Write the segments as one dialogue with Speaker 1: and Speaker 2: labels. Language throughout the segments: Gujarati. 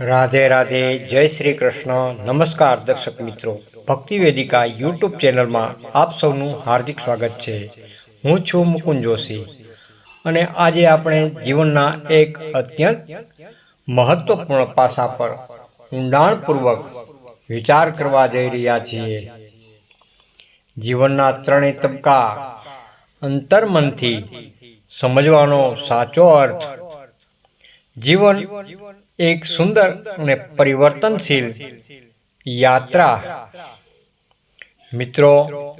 Speaker 1: રાધે રાધે, જય શ્રી કૃષ્ણ. નમસ્કાર દર્શક મિત્રો. ભક્તિ વેદિકા યુટ્યુબ ચેનલમાં આપ સૌનું હાર્દિક સ્વાગત છે. હું છું મુકુંદ જોશી. અને આજે આપણે જીવનના એક અત્યંત મહત્વપૂર્ણ પાસા પર ઊંડાણપૂર્વક વિચાર કરવા જઈ રહ્યા છીએ. જીવનના ત્રણેય તબક્કા અંતર્મનથી સમજવાનો સાચો અર્થ જીવન એક સુંદર અને પરિવર્તનશીલ યાત્રા. મિત્રો,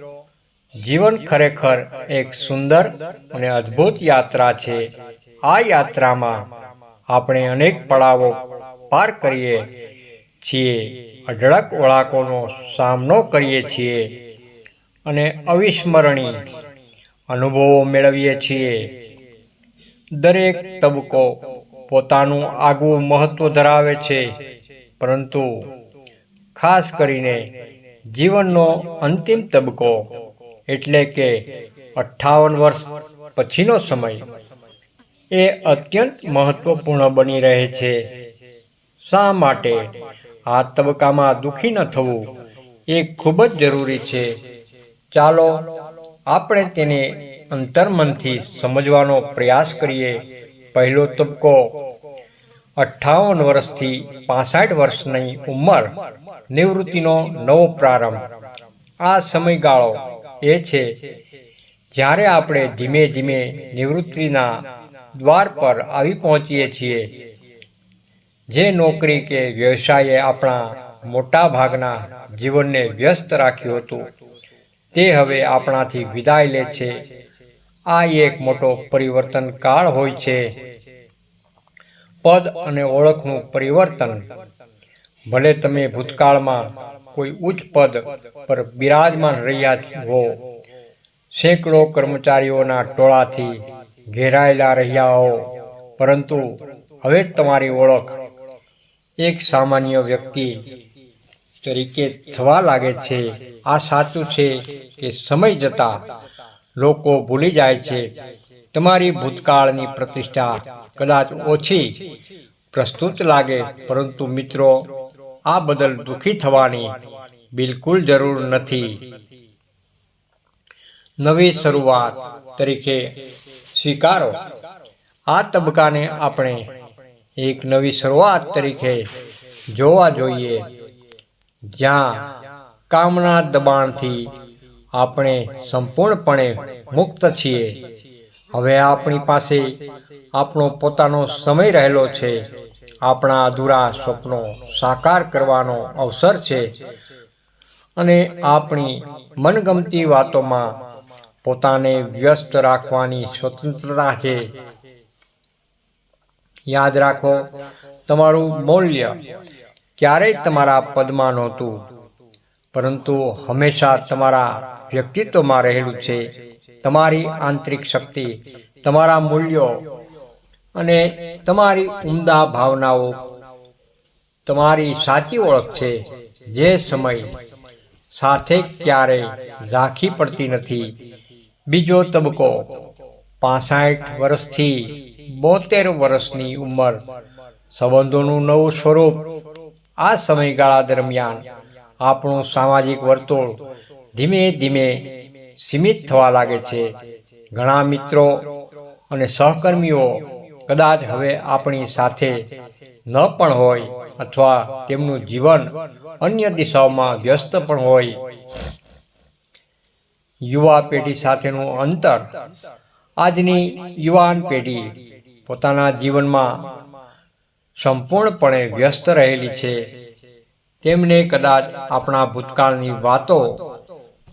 Speaker 1: જીવન ખરેખર એક સુંદર અને અદ્ભુત યાત્રા છે. આ યાત્રામાં આપણે અનેક પડાવો પાર કરીએ છીએ, અઢળક વળાકોનો સામનો કરીએ છીએ અને અવિસ્મરણીય અનુભવો મેળવીએ છીએ. દરેક તબક્કો પોતાનું આગવું મહત્વ ધરાવે છે. પરંતુ ખાસ કરીને જીવનનો અંતિમ તબક્કો એટલે કે અઠ્ઠાવન વર્ષ પછીનો સમય એ અત્યંત મહત્વપૂર્ણ બની રહે છે. શા માટે આ તબક્કામાં દુઃખી ન થવું એ ખૂબ જ જરૂરી છે. ચાલો આપણે તેને અંતર્મનથી સમજવાનો પ્રયાસ કરીએ. પહેલો તબક્કો. અઠ્ઠાવન વર્ષથી પાસઠ વર્ષની ઉંમર નિવૃત્તિનો નવો પ્રારંભ. આ સમયગાળો એ છે, જ્યારે આપણે ધીમે ધીમે નિવૃત્તિના દ્વાર પર આવી પહોંચીએ છીએ. જે નોકરી કે વ્યવસાયે આપણા મોટા ભાગના જીવનને વ્યસ્ત રાખ્યું હતું, તે હવે આપણાથી વિદાય લે છે. આ એક મોટો પરિવર્તન કાળ હોય છે. પદ અને ઓળખનું પરિવર્તન. ભલે તમે ભૂતકાળમાં કોઈ ઉચ્ચ પદ પર બિરાજમાન રહ્યા હો, સેંકડો કર્મચારીઓના ટોળાથી ઘેરાયેલા રહ્યા હો, પરંતુ હવે તમારી ઓળખ એક સામાન્ય વ્યક્તિ તરીકે થવા લાગે છે. આ સાચું છે કે સમય જતાં લોકો ભૂલી જાય છે. તમારી ભૂતકાળની પ્રતિષ્ઠા કદાચ ઓછી પ્રસ્તુત લાગે, પરંતુ મિત્રો, આ બદલ દુઃખી થવાની બિલકુલ જરૂર નથી. નવી શરૂઆત તરીકે સ્વીકારો. આ તબક્કાને આપણે એક નવી શરૂઆત તરીકે જોવા જોઈએ. જ્યાં કામના દબાણથી આપણે સંપૂર્ણપણે મુક્ત છીએ. હવે આપણી પાસે આપણો પોતાનો સમય રહેલો છે. આપણા અધૂરા સ્વપ્નો સાકાર કરવાનો અવસર છે. અને આપણી મનગમતી વાતોમાં પોતાને વ્યસ્ત રાખવાની સ્વતંત્રતા છે. યાદ રાખો, તમારું મૌલ્ય ક્યારેય તમારા પદમાં નહોતું. પરંતુ હંમેશા તમારા વ્યક્તિત્વમાં રહેલું છે. તમારી આંતરિક શક્તિ, તમારા મૂલ્યો અને તમારી ઉમદા ભાવનાઓ તમારી સાચી ઓળખ છે. જે સમય સાથે ક્યારેય ઝાંખી પડતી નથી. બીજો તબક્કો, પાસઠ વર્ષથી બોતેર વર્ષની ઉંમર. સંબંધોનું નવું સ્વરૂપ આ સમયગાળા દરમિયાન આપણું સામાજિક વર્તુળ ધીમે ધીમે સીમિત થવા લાગે છે. ઘણા મિત્રો અને સહકર્મીઓ કદાચ હવે આપણી સાથે ન પણ હોય અથવા તેમનું જીવન અન્ય દિશાઓમાં વ્યસ્ત પણ હોય. યુવા પેઢી સાથેનું અંતર, આજની યુવાન પેઢી પોતાના જીવનમાં સંપૂર્ણપણે વ્યસ્ત રહેલી છે. તેમને કદાચ આપણા ભૂતકાળની વાતો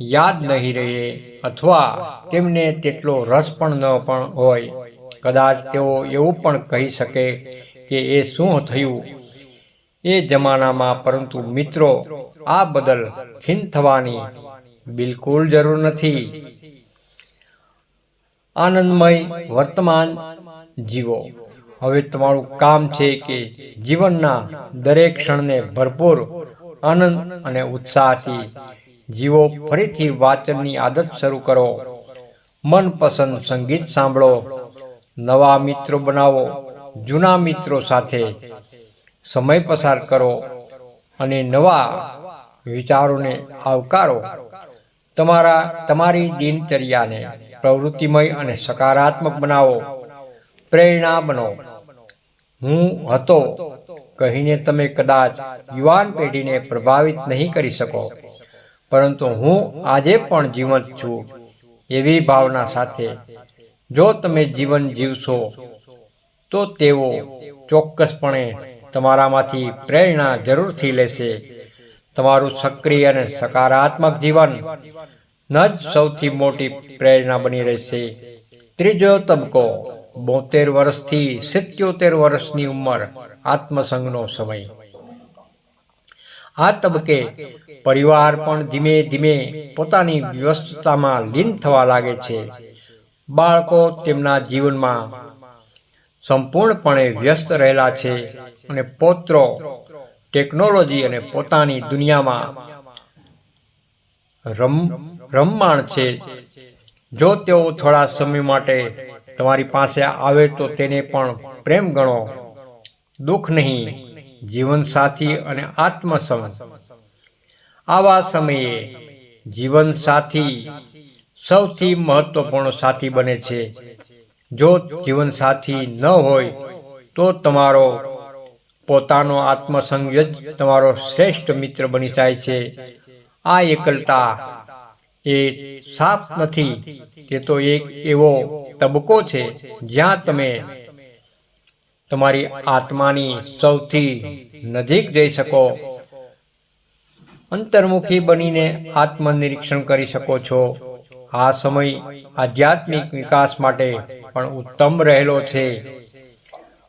Speaker 1: યાદ નહીં રહે અથવા તેમને તેટલો રસ પણ ન પણ હોય. કદાચ તેઓ એવું પણ કહી શકે કે એ શું થયું? એ જમાનામાં પરંતુ મિત્રો, આ બદલ ખીન થવાની બિલકુલ જરૂર નથી. આનંદમય વર્તમાન જીવો. હવે તમારું કામ છે કે જીવનના દરેક ક્ષણને ભરપૂર આનંદ અને ઉત્સાહથી જીવો ફરીથી વાંચનની આદત શરૂ કરો. મનપસંદ સંગીત સાંભળો. નવા મિત્રો બનાવો. જૂના મિત્રો સાથે સમય પસાર કરો અને નવા વિચારોને આવકારો. તમારા, તમારી દિનચર્યાને પ્રવૃત્તિમય અને સકારાત્મક બનાવો. પ્રેરણા બનો. હું હતો કહીને તમે કદાચ યુવાન પેઢીને પ્રભાવિત નહીં કરી શકો. પરંતુ હું આજે પણ જીવંત છું, એવી ભાવના સાથે. જો તમે જીવન જીવશો, તો તેઓ ચોક્કસપણે તમારામાંથી પ્રેરણા જરૂરથી લેશે. તમારું સક્રિય અને સકારાત્મક જીવન ન જ સૌથી મોટી પ્રેરણા બની રહેશે. ત્રીજો તબક્કો, બોતેર વર્ષથી સિત્યોતેર વર્ષની ઉંમર આત્મસંઘનો સમય. આ તબક્કે પરિવાર પણ ધીમે ધીમે પોતાની વ્યસ્તતામાં લીન થવા લાગે છે. બાળકો તેમના જીવનમાં સંપૂર્ણપણે વ્યસ્ત રહેલા છે અને પોત્રો ટેકનોલોજી અને પોતાની દુનિયામાં રમ, રમમાણ છે. જો તેઓ થોડા સમય માટે તમારી પાસે આવે તો તેને પણ પ્રેમ ગણો. દુઃખ નહીં. જીવનસાથી અને આત્મસંગ આવા સમયે જીવનસાથી સૌથી મહત્વપૂર્ણ સાથી બને છે. જો જીવનસાથી ન હોય, તો તમારો પોતાનો આત્મસંગ જ તમારો શ્રેષ્ઠ મિત્ર બની જાય છે. આ એકલતા એ સાપ નથી, તે તો એક એવો તબક્કો છે જ્યાં તમે તમારી આત્માની સૌથી નજીક જઈ શકો. અંતર્મુખી બનીને આત્મનિરીક્ષણ કરી શકો છો. આ સમય આધ્યાત્મિક વિકાસ માટે પણ ઉત્તમ રહેલો છે.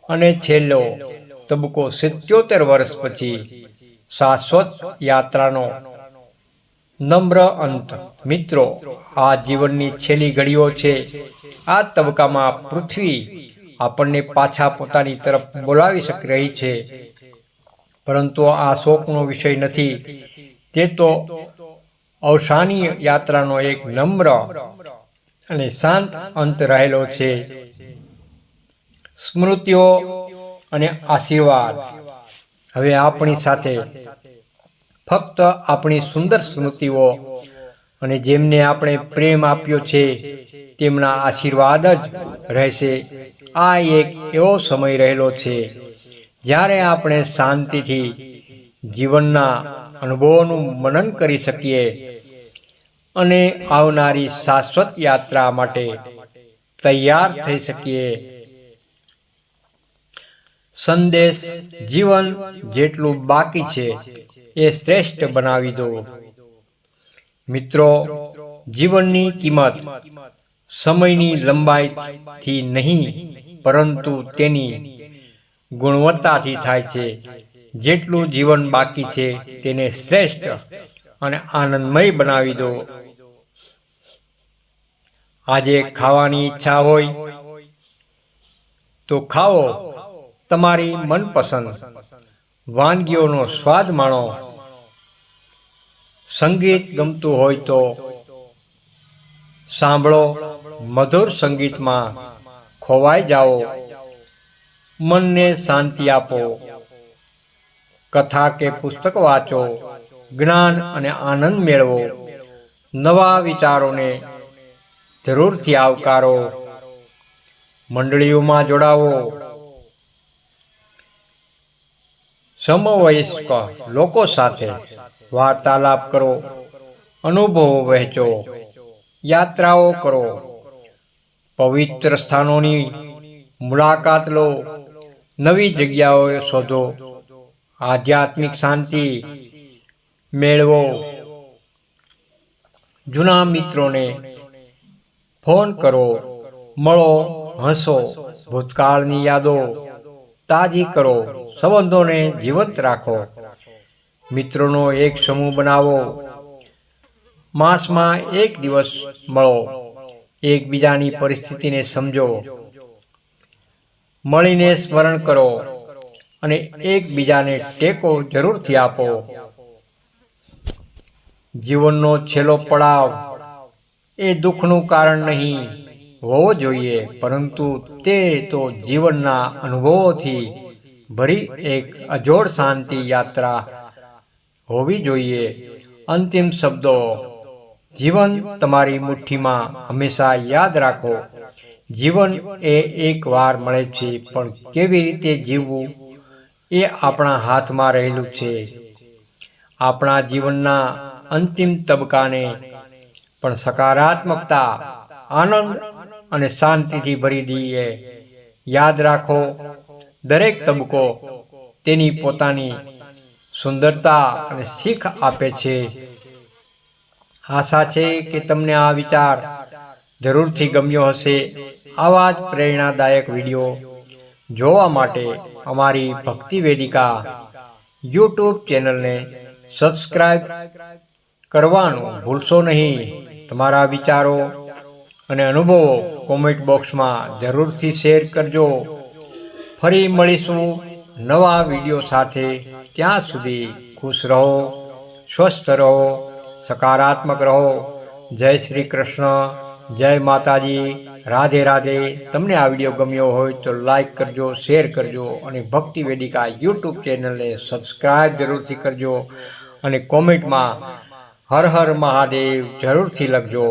Speaker 1: અને છેલ્લો તબક્કો સિત્યોતેર વર્ષ પછી શાશ્વત યાત્રાનો નમ્ર અંત. મિત્રો, આ જીવનની છેલ્લી ઘડીઓ છે. આ તબક્કામાં પૃથ્વી આપણને પાછા પોતાની તરફ બોલાવી શકી, રહી છે. પરંતુ આ શોકનો વિષય નથી. તે તો અવસાની યાત્રાનો એક નમ્ર અને શાંત અંત રહેલો છે. સ્મૃતિઓ અને આશીર્વાદ. હવે આપણી સાથે ફક્ત આપણી સુંદર સ્મૃતિઓ અને જેમને આપણે પ્રેમ આપ્યો છે, તેમના આશીર્વાદ જ રહેશે. આ એક એવો સમય રહેલો છે, જ્યારે આપણે શાંતિથી જીવનના અનુભવોનું મનન કરી શકીએ અને આવનારી શાશ્વત યાત્રા માટે તૈયાર થઈ શકીએ. સંદેશ જીવન જેટલું બાકી છે, એ શ્રેષ્ઠ બનાવી દો. મિત્રો, જીવનની કિંમત સમયની લંબાઈથી નહીં, પરંતુ તેની ગુણવત્તાથી થાય છે. જેટલું જીવન બાકી છે, તેને શ્રેષ્ઠ અને આનંદમય બનાવી દો. આજે ખાવાની ઈચ્છા હોય, તો ખાઓ. તમારી મનપસંદ વાનગીઓનો સ્વાદ માણો. સંગીત ગમતું હોય તો સાંભળો, મધુર સંગીતમાં ખોવાઈ જાઓ, મનને શાંતિ આપો, કથા કે પુસ્તક વાંચો, જ્ઞાન અને આનંદ મેળવો, નવા વિચારોને જરૂરથી આવકારો, મંડળીઓમાં જોડાવો. સમવયસ્ક લોકો સાથે વાર્તાલાપ કરો, અનુભવો વહેંચો, યાત્રાઓ કરો, પવિત્ર સ્થાનોની મુલાકાત લો, નવી જગ્યાઓ શોધો, આધ્યાત્મિક શાંતિ મેળવો. જૂના મિત્રોને ફોન કરો, મળો, હસો, ભૂતકાળની યાદો તાજી કરો, સંબંધોને જીવંત રાખો. મિત્રોનો એક સમૂહ બનાવો. માસમાં એક દિવસ મળો. એકબીજાની પરિસ્થિતિને સમજો. મળીને સ્મરણ કરો અને એકબીજાને ટેકો જરૂરથી આપો. જીવનનો છેલ્લો પડાવ એ દુઃખનું કારણ નહીં, હોવો જોઈએ, પરંતુ તે તો જીવનના અનુભવોથી ભરી એક અજોડ શાંતિ યાત્રા હોવી જોઈએ. અંતિમ શબ્દો, જીવન તમારી મુઠ્ઠીમાં હંમેશા યાદ રાખો. જીવન એ એક વાર મળે છે, પણ કેવી રીતે જીવવું? એ આપણા હાથમાં રહેલું છે. આપણા જીવનના અંતિમ તબક્કાને પણ સકારાત્મકતા, આનંદ અને શાંતિથી ભરી દઈએ. યાદ રાખો, દરેક તબક્કો તેની પોતાની સુંદરતા અને શીખ આપે છે. આશા છે કે તમને આ વિચાર જરૂરથી ગમ્યો હશે. આવા જ પ્રેરણાદાયક વીડિયો જોવા માટે અમારી ભક્તિ વેદિકા યુટ્યુબ ચેનલને સબસ્ક્રાઈબ કરવાનું ભૂલશો નહીં. તમારા વિચારો અને અનુભવો કોમેન્ટ બોક્સમાં જરૂરથી શેર કરજો. ફરી મળીશું નવા વીડિયો સાથે. ત્યાં સુધી ખુશ રહો, સ્વસ્થ રહો, સકારાત્મક રહો. જય શ્રી કૃષ્ણ, જય માતાજી, રાધે રાધે. તમને આ વીડિયો ગમ્યો હોય તો લાઈક કરજો, શેર કરજો અને ભક્તિ વેદિકા યુટ્યુબ ચેનલને સબસ્ક્રાઈબ જરૂરથી કરજો અને કોમેન્ટમાં હર હર મહાદેવ જરૂરથી લખજો.